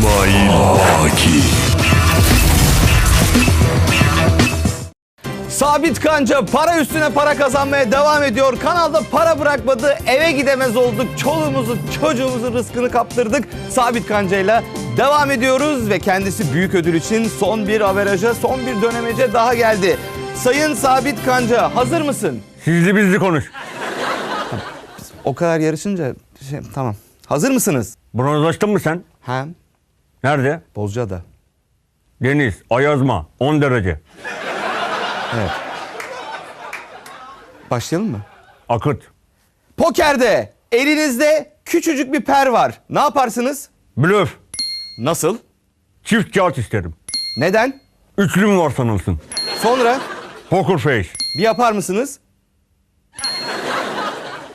İsmail Baki. Sabit Kanca para üstüne para kazanmaya devam ediyor. Kanalda para bırakmadı. Eve gidemez olduk. Çoluğumuzu çocuğumuzu rızkını kaptırdık. Sabit Kanca'yla devam ediyoruz ve kendisi büyük ödül için son bir averaja, son bir dönemece daha geldi. Sayın Sabit Kanca hazır mısın? Sizli bizli konuş. O kadar yarışınca şey, tamam. Hazır mısınız? Bronzlaştın mı sen? Ha? Nerede? Bozcaada. Deniz, Ayazma, 10 derece. Evet. Başlayalım mı? Akıt. Pokerde elinizde küçücük bir per var. Ne yaparsınız? Blöf. Nasıl? Çift kağıt isterim. Neden? Üçlü mü var sanılsın? Sonra Poker face. bir yapar mısınız?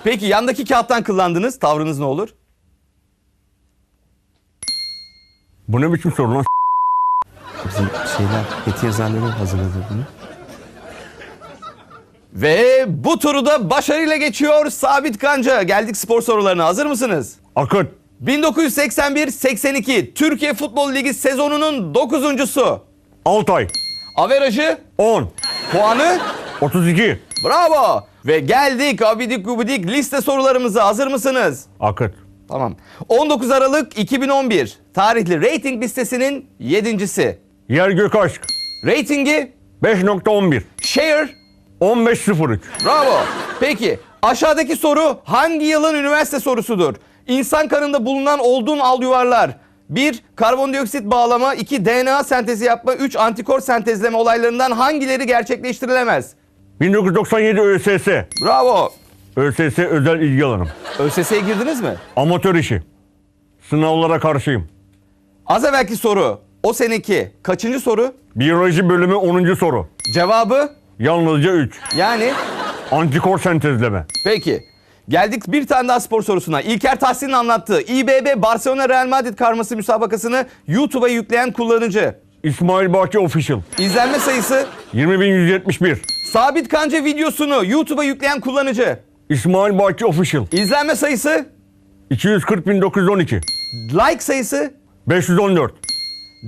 Peki yandaki kağıttan kullandınız. Tavrınız ne olur? Bu ne biçim soru lan? Bizim şeyler, heti yazarları hazırladı bunu. Ve bu turu da başarıyla geçiyor Sabit Kanca. Geldik spor sorularına. Hazır mısınız? Akıt. 1981-82 Türkiye Futbol Ligi sezonunun 9.sü. Altay. Averajı, 10. puanı, 32. bravo. Ve geldik abidik gubidik liste sorularımıza. Hazır mısınız? Akıt. Tamam. 19 Aralık 2011 tarihli rating listesinin yedincisi. Yer gök aşk. Ratingi 5.11. share 15.03. bravo. Peki aşağıdaki soru hangi yılın üniversite sorusudur? İnsan kanında bulunan olduğun al yuvarlar. 1. Karbondioksit bağlama 2. DNA sentezi yapma 3. Antikor sentezleme olaylarından hangileri gerçekleştirilemez? 1997 ÖSS. Bravo. ÖSS özel ilgi alanım. ÖSS'ye girdiniz mi? Amatör işi. Sınavlara karşıyım. Az evvelki soru o seneki kaçıncı soru? Biyoloji bölümü 10. soru. Cevabı Yalnızca 3. yani Antikor sentezleme. Peki. Geldik bir tane daha spor sorusuna. İlker Tahsin'in anlattığı İBB Barcelona Real Madrid karması müsabakasını YouTube'a yükleyen kullanıcı. İsmail Baki Official. İzlenme sayısı 20.171. Sabit Kanca videosunu YouTube'a yükleyen kullanıcı. İsmail Baki Official. İzlenme sayısı 240.912. like sayısı 514.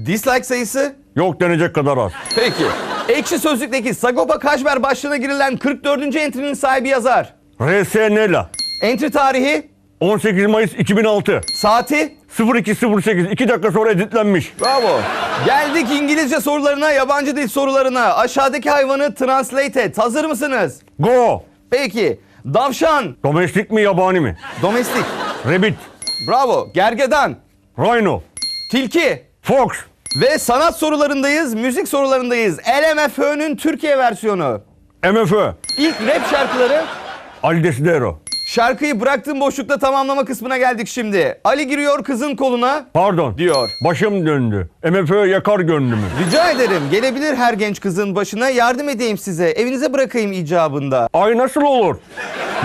dislike sayısı Yok denecek kadar az. Peki. Ekşi Sözlük'teki Sagopa Kajmer başlığına girilen 44. entry'nin sahibi yazar. RS Nela. Entry tarihi, 18 Mayıs 2006. saati, 0208. 2 dakika sonra editlenmiş. Bravo. Geldik İngilizce sorularına, yabancı dil sorularına. Aşağıdaki hayvanı translate et. Hazır mısınız? Go. Peki. Davşan, Domestik mi yabani mi? domestik. Rabbit. Bravo. Gergedan, Rhino. tilki. Fox. Ve sanat sorularındayız, müzik sorularındayız. LMFÖ'nün Türkiye versiyonu. MFÖ. İlk rap şarkıları Ali Desidero. Şarkıyı bıraktığım boşlukta tamamlama kısmına geldik şimdi. Ali giriyor kızın koluna Pardon. diyor. Başım döndü. MFÖ yakar gönlümü. Rica ederim gelebilir her genç kızın başına yardım edeyim size. Evinize bırakayım icabında. Ay nasıl olur?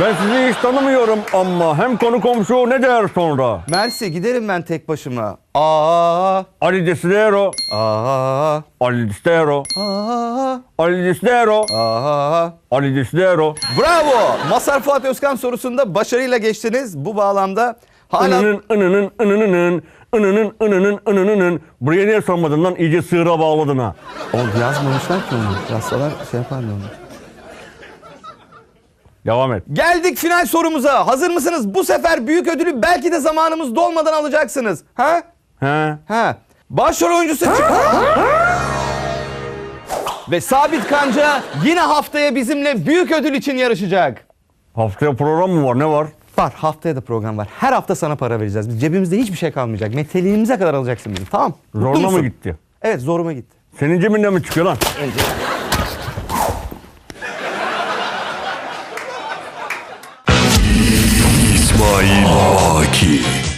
Ben sizi hiç tanımıyorum ama hem konu komşu ne der sonra? Mersi giderim ben tek başıma. Aa, Ali Desidero. aa, Ali Desidero. aa, Ali Desidero. aa. Ali Desidero. Bravo. Masar Fuat Özkan sorusunda başarıyla geçtiniz. Bu bağlamda hala... Inının ınının ınınının ınının ınının ınınının Buraya niye sormadın lan iyice sığıra bağladın ha. O yazmamışlar ki onu. Yazsalar şey yaparlar onu. Devam et. Geldik final sorumuza. Hazır mısınız? Bu sefer büyük ödülü belki de zamanımız dolmadan alacaksınız. Ha? He. Ha. Başrol oyuncusu çık. Ve Sabit Kanca yine haftaya bizimle büyük ödül için yarışacak. Haftaya program mı var ne var? Var haftaya da program var. Her hafta sana para vereceğiz. Biz cebimizde hiçbir şey kalmayacak. Meteliğimize kadar alacaksın bizim. Tamam. Mutlu Zoruna mı gitti? Evet zoruma gitti. Senin cebinden mi çıkıyor lan? Önce Bay Baki.